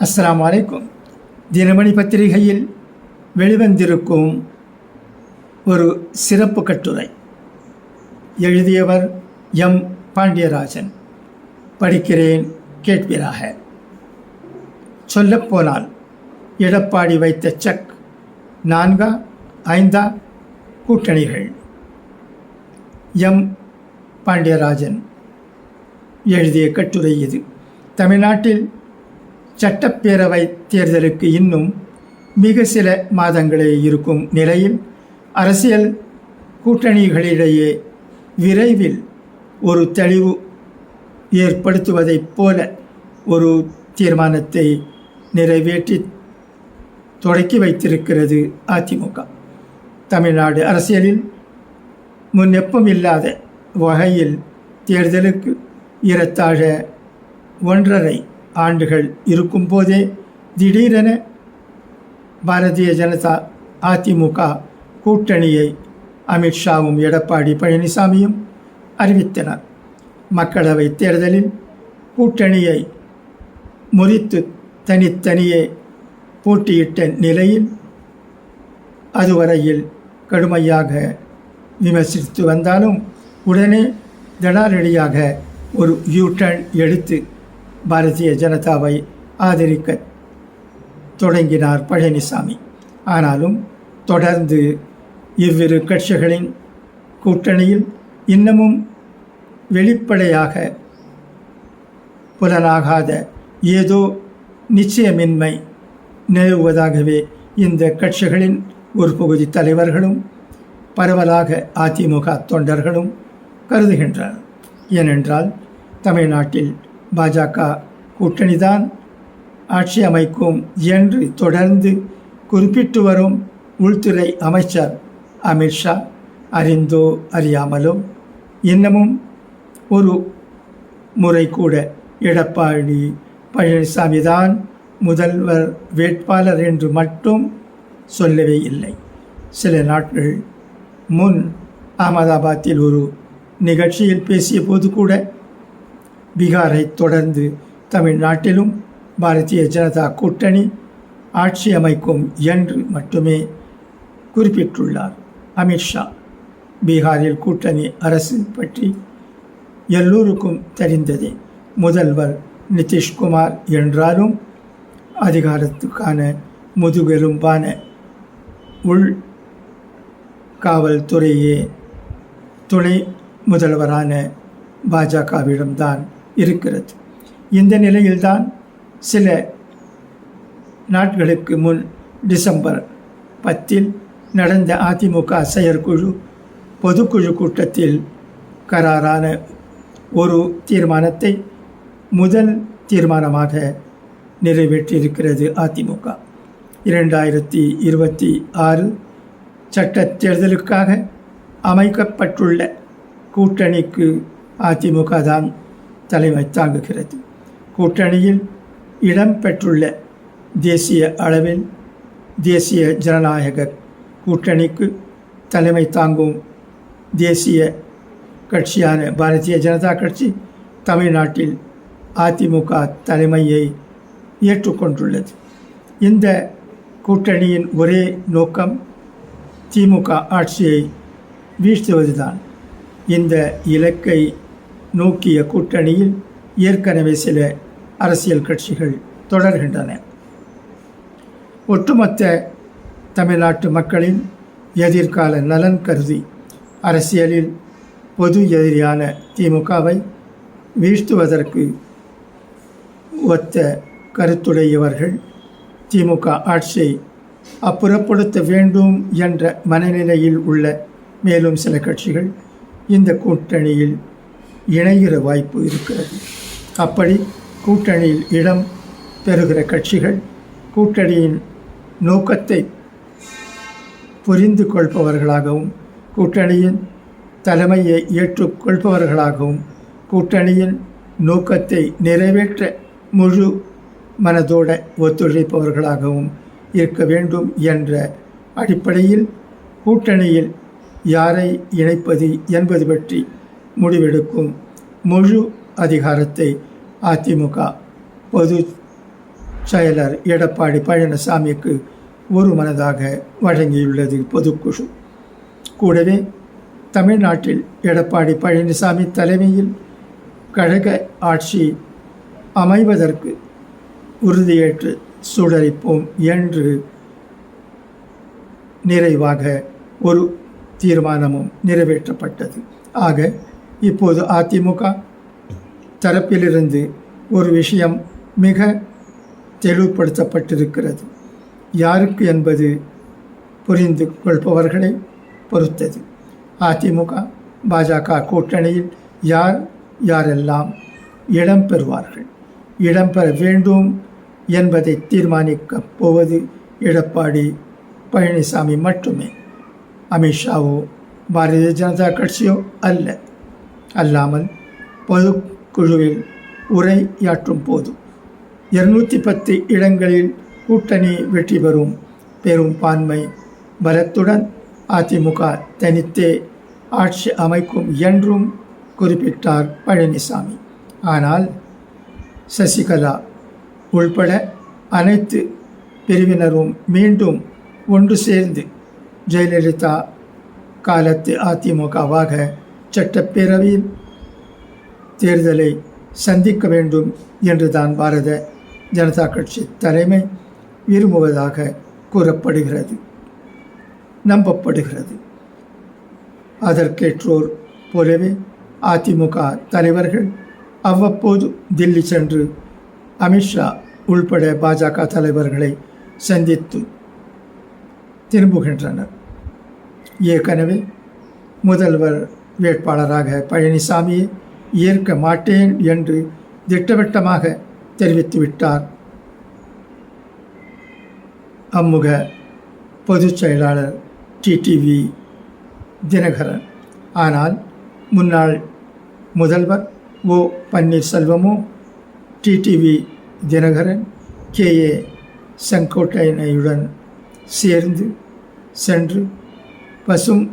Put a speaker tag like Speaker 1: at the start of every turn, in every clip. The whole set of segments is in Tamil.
Speaker 1: அஸ்லாம் வலைக்கும் தினமணி பத்திரிகையில் வெளிவந்திருக்கும் ஒரு சிறப்பு கட்டுரை. எழுதியவர் எம். பாண்டியராஜன். படிக்கிறேன் கேட்பீராக. சொல்லப்போனால் எடப்பாடி வைத்த செக் நான்கா ஐந்தா கூட்டணிகள். எம். பாண்டியராஜன் எழுதிய கட்டுரை இது. தமிழ்நாட்டில் சட்டப்பேரவை தேர்தலுக்கு இன்னும் மிக சில மாதங்களே இருக்கும் நிலையில் அரசியல் கூட்டணிகளிடையே விரைவில் ஒரு தெளிவு ஏற்படுத்துவதைப் போல ஒரு தீர்மானத்தை நிறைவேற்றி தொடக்கி வைத்திருக்கிறது அதிமுக. தமிழ்நாடு அரசியலில் முன்னெப்பம் இல்லாத வகையில் தேர்தலுக்கு ஏறத்தாழ ஒன்றரை ஆண்டுகள் இருக்கும்போதே திடீரென பாரதிய ஜனதா அதிமுக கூட்டணியை அமித்ஷாவும் எடப்பாடி பழனிசாமியும் அறிவித்தனர். மக்களவை தேர்தலில் கூட்டணியை முறித்து தனித்தனியே போட்டியிட்ட நிலையில் அதுவரையில் கடுமையாக விமர்சித்து வந்தாலும் உடனே தடாரடியாக ஒரு யூ டர்ன் எடுத்து பாரதிய ஜனதாவை ஆதரிக்க தொடங்கினார் பழனிசாமி. ஆனாலும் தொடர்ந்து இவ்விரு கட்சிகளின் கூட்டணியில் இன்னமும் வெளிப்படையாக புலனாகாத ஏதோ நிச்சயமின்மை நிலவுவதாகவே இந்த கட்சிகளின் ஒரு பகுதி தலைவர்களும் பரவலாக அதிமுக தொண்டர்களும் கருதுகின்றனர். ஏனென்றால் தமிழ்நாட்டில் பாஜக கூட்டணிதான் ஆட்சி அமைக்கும் என்று தொடர்ந்து குறிப்பிட்டு வரும் உள்துறை அமைச்சர் அமித்ஷா அறிந்தோ அறியாமலோ இன்னமும் ஒரு முறை கூட எடப்பாடி பழனிசாமி தான் முதல்வர் வேட்பாளர் என்று மட்டும் சொல்லவே இல்லை. சில நாட்கள் முன் அகமதாபாத்தில் ஒரு நிகழ்ச்சியில் பேசிய போது கூட பீகாரை தொடர்ந்து தமிழ்நாட்டிலும் பாரதிய ஜனதா கூட்டணி ஆட்சி அமைக்கும் என்று மட்டுமே குறிப்பிட்டுள்ளார். அமித்ஷா பீகாரில் கூட்டணி அரசு பற்றி எல்லோருக்கும் தெரிந்ததே முதல்வர் நிதிஷ்குமார் என்றாலும் அதிகாரத்துக்கான முதுகெலும்பான உள் காவல்துறையே துணை முதல்வரான பாஜகவிடம்தான் இருக்கிறது. இந்த நிலையில்தான் சில நாட்களுக்கு முன் டிசம்பர் பத்தில் நடந்த அதிமுக செயற்குழு பொதுக்குழு கூட்டத்தில் கராரான ஒரு தீர்மானத்தை முதல் தீர்மானமாக நிறைவேற்றியிருக்கிறது அதிமுக. இரண்டாயிரத்தி இருபத்தி ஆறு சட்ட தேர்தலுக்காக அமைக்கப்பட்டுள்ள கூட்டணிக்கு அதிமுக தான் தலைமை தாங்குகிறது. கூட்டணியில் இடம்பெற்றுள்ள தேசிய அளவில் தேசிய ஜனநாயக கூட்டணிக்கு தலைமை தாங்கும் தேசிய கட்சியான பாரதிய ஜனதா கட்சி தமிழ்நாட்டில் அதிமுக தலைமையை ஏற்றுக்கொண்டுள்ளது. இந்த கூட்டணியின் ஒரே நோக்கம் திமுக ஆட்சியை வீழ்த்துவதுதான். இந்த இலக்கை நோக்கிய கூட்டணியில் ஏற்கனவே சில அரசியல் கட்சிகள் தொடர்கின்றன. ஒட்டுமொத்த தமிழ்நாட்டு மக்களின் எதிர்கால நலன் கருதி அரசியலில் பொது எதிரியான திமுகவை வீழ்த்துவதற்கு ஒத்த கருத்துடையவர்கள் திமுக ஆட்சியை அப்புறப்படுத்த வேண்டும் என்ற மனநிலையில் உள்ள மேலும் சில கட்சிகள் இந்த கூட்டணியில் இணைகிற வாய்ப்பு இருக்கிறது. அப்படி கூட்டணியில் இடம் பெறுகிற கட்சிகள் கூட்டணியின் நோக்கத்தை புரிந்து கொள்பவர்களாகவும் கூட்டணியின் தலைமையை ஏற்றுக்கொள்பவர்களாகவும் கூட்டணியின் நோக்கத்தை நிறைவேற்ற முழு மனதோட ஒத்துழைப்பவர்களாகவும் இருக்க வேண்டும் என்ற அடிப்படையில் கூட்டணியில் யாரை இணைப்பது என்பது பற்றி முடிவெடுக்கும் முழு அதிகாரத்தை அதிமுக பொது செயலர் எடப்பாடி பழனிசாமிக்கு ஒரு மனதாக வழங்கியுள்ளது பொதுக்குழு. கூடவே தமிழ்நாட்டில் எடப்பாடி பழனிசாமி தலைமையில் கழக ஆட்சி அமைவதற்கு உறுதியேற்று சுடரிப்போம் என்று நிறைவாக ஒரு தீர்மானமும் நிறைவேற்றப்பட்டது. ஆக இப்போது அதிமுக தரப்பிலிருந்து ஒரு விஷயம் மிக தெளிவுபடுத்தப்பட்டிருக்கிறது. யாருக்கு என்பது புரிந்து கொள்பவர்களை பொறுத்தது. அதிமுக பாஜக கூட்டணியில் யார் யாரெல்லாம் இடம் பெறுவார்கள்? இடம்பெற வேண்டும் என்பதை தீர்மானிக்கப் போவது எடப்பாடி பழனிசாமி மட்டுமே. அமித்ஷாவோ பாரதிய ஜனதா கட்சியோ அல்ல. அல்லாமல் பொதுக்குழுவில் உரையாற்றும் போது இருநூற்றி பத்து இடங்களில் கூட்டணி வெற்றி பெறும் பெரும் பான்மை பலத்துடன் அதிமுக தனித்தே ஆட்சி அமைக்கும் என்றும் குறிப்பிட்டார் பழனிசாமி. ஆனால் சசிகலா உள்பட அனைத்து பிரிவினரும் மீண்டும் ஒன்று சேர்ந்து ஜெயலலிதா காலத்து அதிமுகவாக சட்டப்பேரவையில் தேர்தலை சந்திக்க வேண்டும் என்றுதான் பாரத ஜனதா கட்சி தலைமை விரும்புவதாக கூறப்படுகிறது நம்பப்படுகிறது. அதற்கேற்றோர் போலவே அதிமுக தலைவர்கள் அவ்வப்போது தில்லி சென்று அமித்ஷா உள்பட பாஜக தலைவர்களை சந்தித்து திரும்புகின்றனர். ஏற்கனவே முதல்வர் வேட்பாளராக பழனிசாமியை ஏற்க மாட்டேன் என்று திட்டவட்டமாக தெரிவித்துவிட்டார். அம்முக பொதுச் செயலாளர் டிடிவி தினகரன். ஆனால் முன்னாள் முதல்வர் ஓ பன்னீர்செல்வமோ டிடிவி தினகரன் கே ஏ செங்கோட்டையனையுடன் சேர்ந்து சென்று பசும்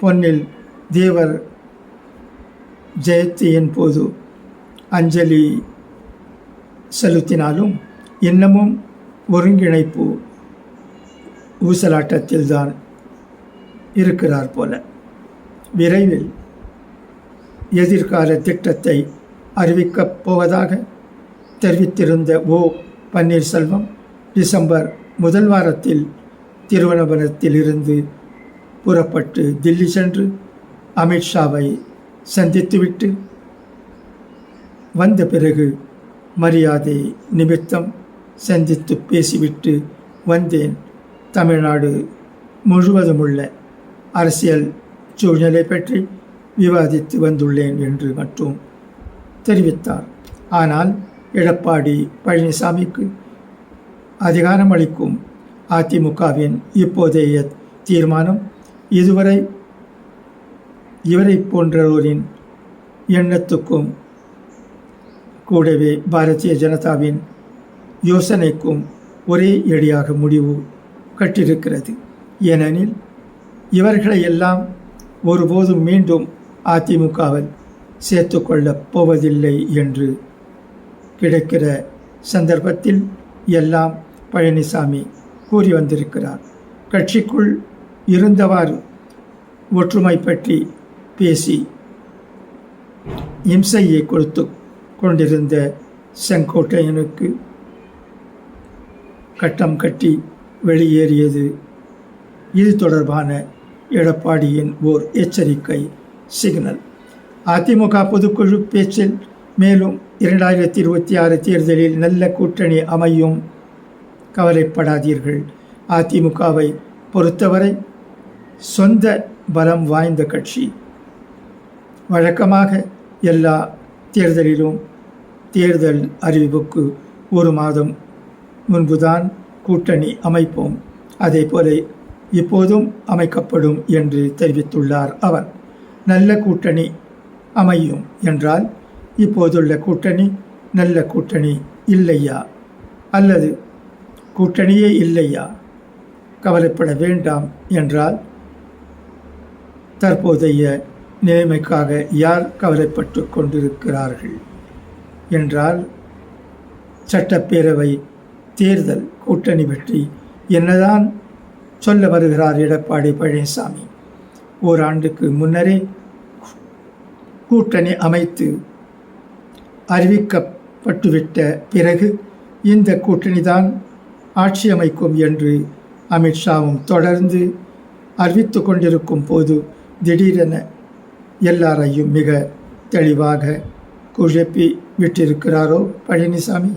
Speaker 1: பொன்னில் தேவர் ஜெயத்தியின் போது அஞ்சலி செலுத்தினாலும் இன்னமும் ஒருங்கிணைப்பு ஊசலாட்டத்தில்தான் இருக்கிறார் போல. விரைவில் எதிர்கால திட்டத்தை அறிவிக்கப் போவதாக தெரிவித்திருந்த ஓ பன்னீர்செல்வம் டிசம்பர் முதல் வாரத்தில் திருவனந்தபுரத்திலிருந்து புறப்பட்டு தில்லி சென்று அமித்ஷாவை சந்தித்துவிட்டு வந்த பிறகு மரியாதை நிமித்தம் சந்தித்து பேசிவிட்டு வந்தேன். தமிழ்நாடு முழுவதுமுள்ள அரசியல் சூழ்நிலை பற்றி விவாதித்து வந்துள்ளேன் என்று மட்டும் தெரிவித்தார். ஆனால் எடப்பாடி பழனிசாமிக்கு அதிகாரம் அளிக்கும் அதிமுகவின் இப்போதைய தீர்மானம் இதுவரை இவரை போன்றோரின் எண்ணத்துக்கும் கூடவே பாரதிய ஜனதாவின் யோசனைக்கும் ஒரே எடியாக முடிவு கட்டிருக்கிறது ஏனெனில் இவர்களை எல்லாம் ஒருபோதும் மீண்டும் அதிமுகவில் சேர்த்து கொள்ளப் போவதில்லை என்று கிடைக்கிற சந்தர்ப்பத்தில் எல்லாம் பழனிசாமி கூறி வந்திருக்கிறார். கட்சிக்குள் இருந்தவாறு ஒற்றுமை பற்றி பேசி இம்சையை கொடுத்து கொண்டிருந்த செங்கோட்டையனுக்கு கட்டம் கட்டி வெளியேறியது. இது தொடர்பான எடப்பாடியின் ஓர் எச்சரிக்கை சிக்னல். அதிமுக பொதுக்குழு பேச்சில் மேலும் இரண்டாயிரத்தி இருபத்தி ஆறு தேர்தலில் நல்ல கூட்டணி அமையும் கவலைப்படாதீர்கள். அதிமுகவை பொறுத்தவரை சொந்த பலம் வாய்ந்த கட்சி. வழக்கமாக எல்லா தேர்தலிலும் தேர்தல் அறிவிப்புக்கு ஒரு மாதம் முன்புதான் கூட்டணி அமைப்போம். அதே போல இப்போதும் அமைக்கப்படும் என்று தெரிவித்துள்ளார் அவர். நல்ல கூட்டணி அமையும் என்றால் இப்போதுள்ள கூட்டணி நல்ல கூட்டணி இல்லையா? அல்லது கூட்டணியே இல்லையா? கவலைப்பட வேண்டாம் என்றால் தற்போதைய நிலைமைக்காக யார் கவலைப்பட்டு கொண்டிருக்கிறார்கள்? என்றால் சட்டப்பேரவை தேர்தல் கூட்டணி பற்றி என்னதான் சொல்ல வருகிறார் எடப்பாடி பழனிசாமி? ஓராண்டுக்கு முன்னரே கூட்டணி அமைத்து அறிவிக்கப்பட்டுவிட்ட பிறகு இந்த கூட்டணிதான் ஆட்சி அமைக்கும் என்று அமித்ஷாவும் தொடர்ந்து அறிவித்து கொண்டிருக்கும் போது திடீரென எல்லாரையும் மிக தெளிவாக குழப்பி விட்டிருக்கிறாரோ பழனிசாமி?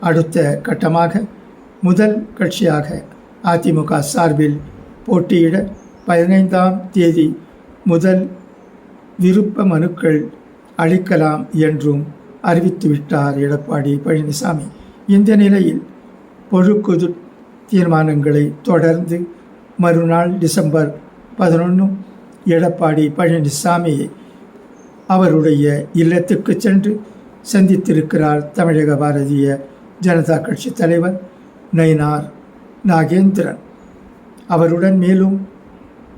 Speaker 1: அடுத்த கட்டமாக முதல் கட்சியாக அதிமுக சார்பில் போட்டியிட பதினைந்தாம் தேதி முதல் விருப்ப மனுக்கள் அளிக்கலாம் என்றும் அறிவித்துவிட்டார் எடப்பாடி பழனிசாமி. இந்த நிலையில் பொழுக்குது தீர்மானங்களை தொடர்ந்து மறுநாள் டிசம்பர் பதினொன்று எடப்பாடி பழனிசாமி அவருடைய இல்லத்துக்கு சென்று சந்தித்திருக்கிறார் தமிழக பாரதிய ஜனதா கட்சி தலைவர் நயினார் நாகேந்திரன். அவருடன் மேலும்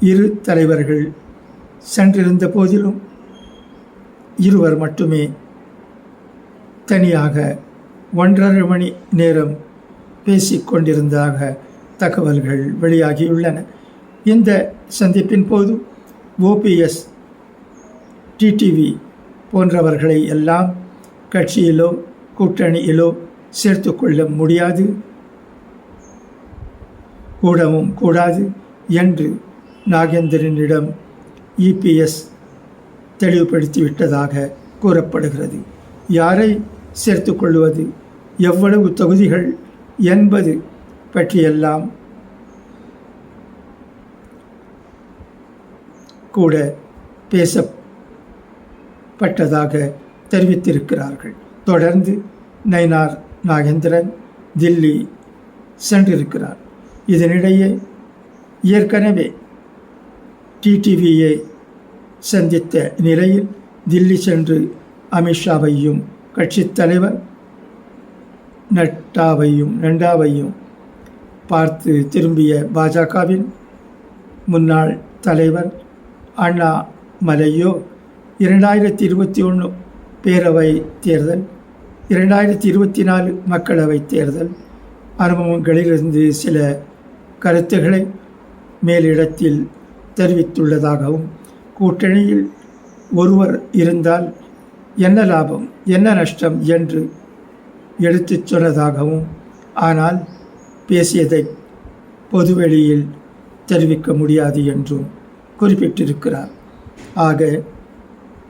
Speaker 1: இரு தலைவர்கள் சென்றிருந்த போதிலும் இருவர் மட்டுமே தனியாக ஒன்றரை மணி நேரம் பேசிக்கொண்டிருந்ததாக தகவல்கள் வெளியாகியுள்ளன. இந்த சந்திப்பின் போது ஓபிஎஸ் டிடிவி போன்றவர்களை எல்லாம் கட்சியிலோ கூட்டணியிலோ சேர்த்து கொள்ள முடியாது. கூடவும் கூடாது என்று நாகேந்திரனிடம் இபிஎஸ் தெளிவுபடுத்திவிட்டதாக கூறப்படுகிறது. யாரை சேர்த்து கொள்வது? எவ்வளவு தொகுதிகள் என்பது பற்றியெல்லாம் கூட பேசப்பட்டதாக தெரிவித்திருக்கிறார்கள். தொடர்ந்து நயினார் நாகேந்திரன் தில்லி சென்றிருக்கிறார். இதனிடையே ஏற்கனவே டிடிவியை சந்தித்த நிலையில் தில்லி சென்று அமித்ஷாவையும் கட்சித் தலைவர் நட்டாவையும் நண்டாவையும் பார்த்து திரும்பிய பாஜகவின் முன்னாள் தலைவர் அண்ணா மலையோ இரண்டாயிரத்தி இருபத்தி ஒன்று பேரவை தேர்தல் இரண்டாயிரத்தி இருபத்தி நாலு மக்களவை தேர்தல். அனுபவங்களிலிருந்து சில கருத்துக்களை மேலிடத்தில் தெரிவித்துள்ளதாகவும் கூட்டணியில் ஒருவர் இருந்தால் என்ன லாபம் என்ன நஷ்டம் என்று எடுத்துச் சொன்னதாகவும் ஆனால் பேசியதை பொதுவெளியில் தெரிவிக்க முடியாது என்றும் குறிப்பிட்டிருக்கிறார். ஆக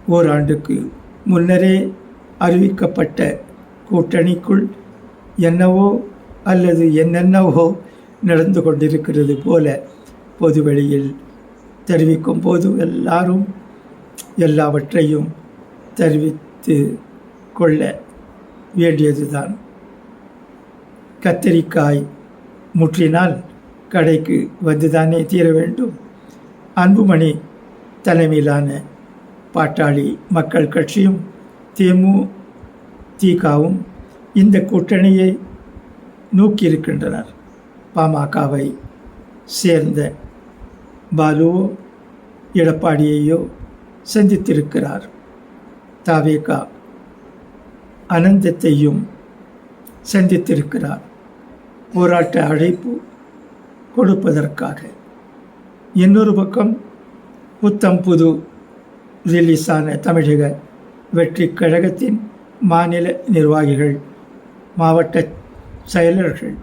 Speaker 1: ஓராண்டுக்கு முன்னரே அறிவிக்கப்பட்ட கூட்டணிக்குள் என்னவோ அல்லது என்னென்னவோ நடந்து கொண்டிருக்கிறது போல பொதுவெளியில் தெரிவிக்கும் போது எல்லாரும் எல்லாவற்றையும் தெரிவித்து கொள்ள வேண்டியதுதான். கத்தரிக்காய் முற்றினால் கடைக்கு வந்துதானே தீர வேண்டும்? அன்புமணி தலைமையிலான பாட்டாளி மக்கள் கட்சியும் தேமுதிகவும் இந்த கூட்டணியை நோக்கியிருக்கின்றனர். பாமகவை சேர்ந்த பாலுவோ எடப்பாடியையோ சந்தித்திருக்கிறார். தாவேகா அனந்தத்தையும் சந்தித்திருக்கிறார். போராட்ட அழைப்பு கொடுப்பதற்காக. இன்னொரு பக்கம் புத்தம் புது ரிலீஸான தமிழக வெற்றி கழகத்தின் மாநில நிர்வாகிகள் மாவட்ட செயலர்கள்.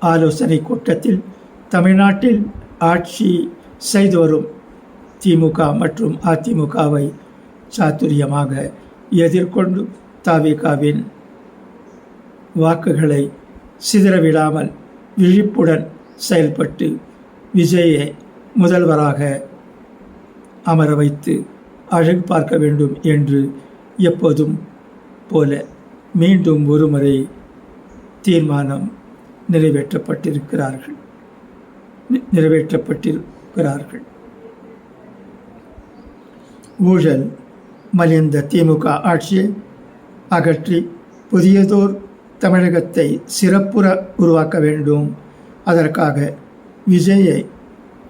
Speaker 1: ஆலோசனை கூட்டத்தில் தமிழ்நாட்டில் ஆட்சி செய்து வரும் திமுக மற்றும் அதிமுகவை சாத்துரியமாக எதிர்கொண்டு தாவிகாவின் வாக்குகளை சிதறவிடாமல் விழிப்புடன் செயல்பட்டு விஜயை முதல்வராக அமர வைத்து அழகு பார்க்க வேண்டும் என்று எப்போதும் போல மீண்டும் ஒருமுறை தீர்மானம் நிறைவேற்றப்பட்டிருக்கிறார்கள். நிறைவேற்றப்பட்டிருக்கிறார்கள். ஊழல் மலிந்த திமுக ஆட்சியை அகற்றி புதியதோர் தமிழகத்தை சிறப்புற உருவாக்க வேண்டும். அதற்காக விஜயை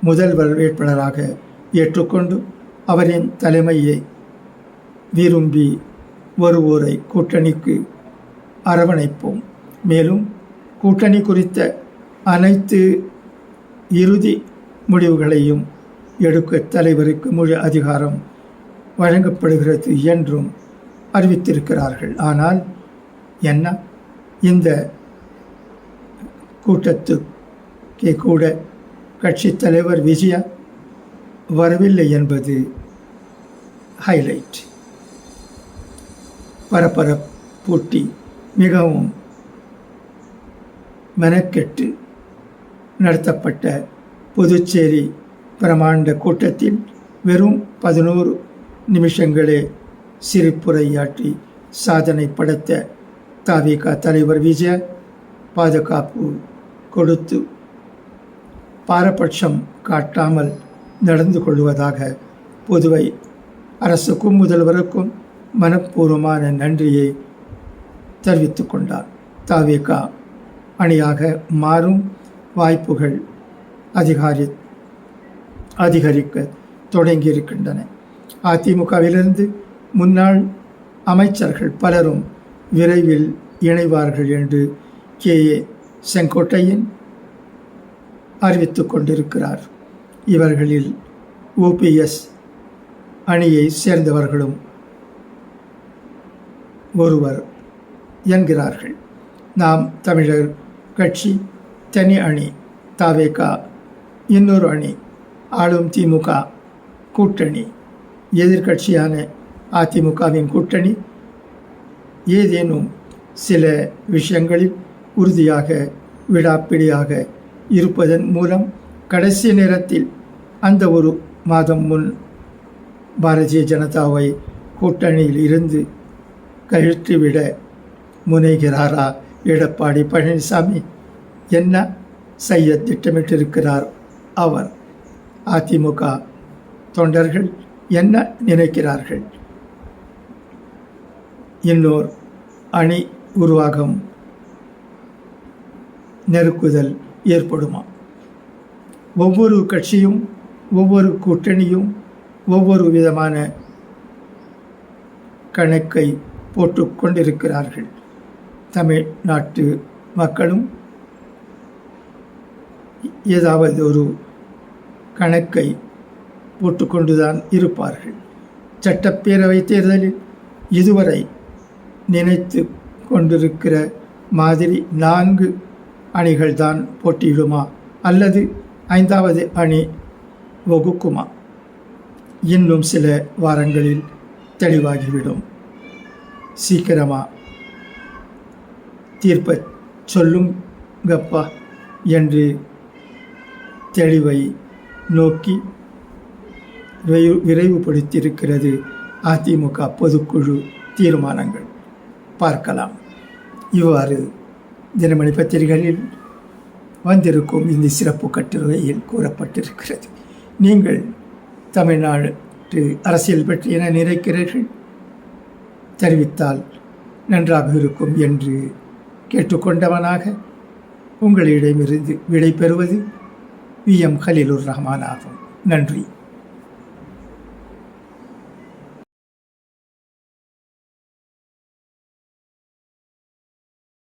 Speaker 1: முதல்வர் வேட்பாளராக ஏற்றுக்கொண்டு அவரின் தலைமையை விரும்பி வருவோரை கூட்டணிக்கு அரவணைப்போம். மேலும் கூட்டணி குறித்த அனைத்து இறுதி முடிவுகளையும் எடுக்க தலைவருக்கு முழு அதிகாரம் வழங்கப்படுகிறது என்றும் அறிவித்திருக்கிறார்கள். ஆனால் என்ன? இந்த கூட்டத்து கூட கட்சித் தலைவர் விஜயா வரவில்லை என்பது ஹைலைட் பரபரப்பூட்டி மிகவும் மெனக்கெட்டு நடத்தப்பட்ட புதுச்சேரி பிரமாண்ட கூட்டத்தில் வெறும் பதினோரு நிமிஷங்களே சிரிப்புரையாற்றி சாதனை படைத்த தாவிக தலைவர் விஜய பாதுகாப்பு கொடுத்து பாரபட்சம் காட்டாமல் நடந்து கொள்வதாக புதுவை அரசுக்கும் முதல்வருக்கும் மனப்பூர்வமான நன்றியை தெரிவித்து கொண்டார். தாவேகா அணியாக மாறும் வாய்ப்புகள் அதிகாரி அதிகரிக்க தொடங்கியிருக்கின்றன. அதிமுகவிலிருந்து முன்னாள் அமைச்சர்கள் பலரும் விரைவில் இணைவார்கள் என்று கே. ஏ. செங்கோட்டையன் அறிவித்துக் கொண்டிருக்கிறார். இவர்களில் ஓபிஎஸ் அணியை சேர்ந்தவர்களும் ஒருவர் என்கிறார்கள். நாம் தமிழர் கட்சி தனி அணி தாவேகா இன்னொரு அணி ஆளும் திமுக கூட்டணி எதிர்கட்சியான அதிமுகவின் கூட்டணி. ஏதேனும் சில விஷயங்களில் உறுதியாக விடாப்பிடியாக இருப்பதன் மூலம் கடைசி நேரத்தில் அந்த ஒரு மாதம் முன் பாரதிய ஜனதாவை கூட்டணியில் இருந்து கழற்றிவிட முனைகிறாரா எடப்பாடி பழனிசாமி? என்ன செய்ய திட்டமிட்டிருக்கிறார் அவர்? அதிமுக தொண்டர்கள் என்ன நினைக்கிறார்கள்? இன்னோர் அணி உருவாகும். நெருக்குதல் ஏற்படுமா? ஒவ்வொரு கட்சியும் ஒவ்வொரு கூட்டணியும் ஒவ்வொரு விதமான கணக்கை போட்டு கொண்டிருக்கிறார்கள். தமிழ்நாட்டு மக்களும் ஏதாவது ஒரு கணக்கை போட்டுக்கொண்டுதான் இருப்பார்கள். சட்டப்பேரவை தேர்தலில் இதுவரை நினைத்து கொண்டிருக்கிற மாதிரி நான்கு அணிகள் தான் போட்டியிடுமா? அல்லது ஐந்தாவது அணி வகுக்குமா? இன்னும் சில வாரங்களில் தெளிவாகிவிடும். சீக்கிரமாக தீர்ப்பை சொல்லுங்கப்பா என்று தெளிவை நோக்கி விரைவு விரைவுபடுத்தியிருக்கிறது அதிமுக பொதுக்குழு தீர்மானங்கள். பார்க்கலாம். இவ்வாறு தினமணி பத்திரிகைகளில் வந்திருக்கும் இந்த சிறப்பு கட்டுரையில் கூறப்பட்டிருக்கிறது. நீங்கள் தமிழ்நாட்டு அரசியல் பற்றி என நினைக்கிறீர்கள்? தெரிவித்தால் நன்றாக இருக்கும் என்று கேட்டுக்கொண்டவனாக உங்களிடமிருந்து விடை பெறுவது வி எம் ஹலீலுர் ரஹ்மான் ஆகும். நன்றி.